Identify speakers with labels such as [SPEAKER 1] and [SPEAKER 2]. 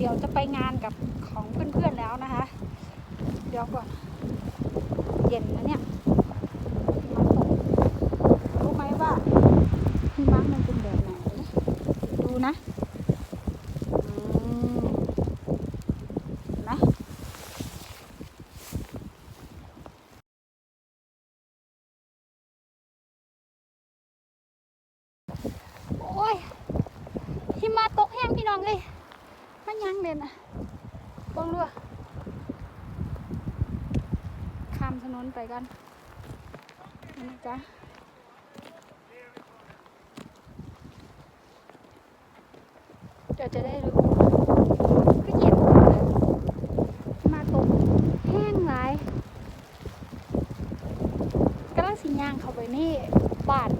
[SPEAKER 1] เดี๋ยวจะไปงานกับของเพื่อนๆแล้วนะคะ เดี๋ยวก่อน เย็นนะเนี่ยมะตกรู้ไหมว่าหิมะมันเป็นแบบไหน ดูนะนะโอ้ยหิมะตกแห้งพี่น้องเลย เด่นอะเบ้องด้วยข้ามถนนไปกันนี่จ้ะเดี๋ยวจะได้รู้ก็เย็นมาตกแห้งหลายกำลังสิย่างเข้าไปนี่บ้าน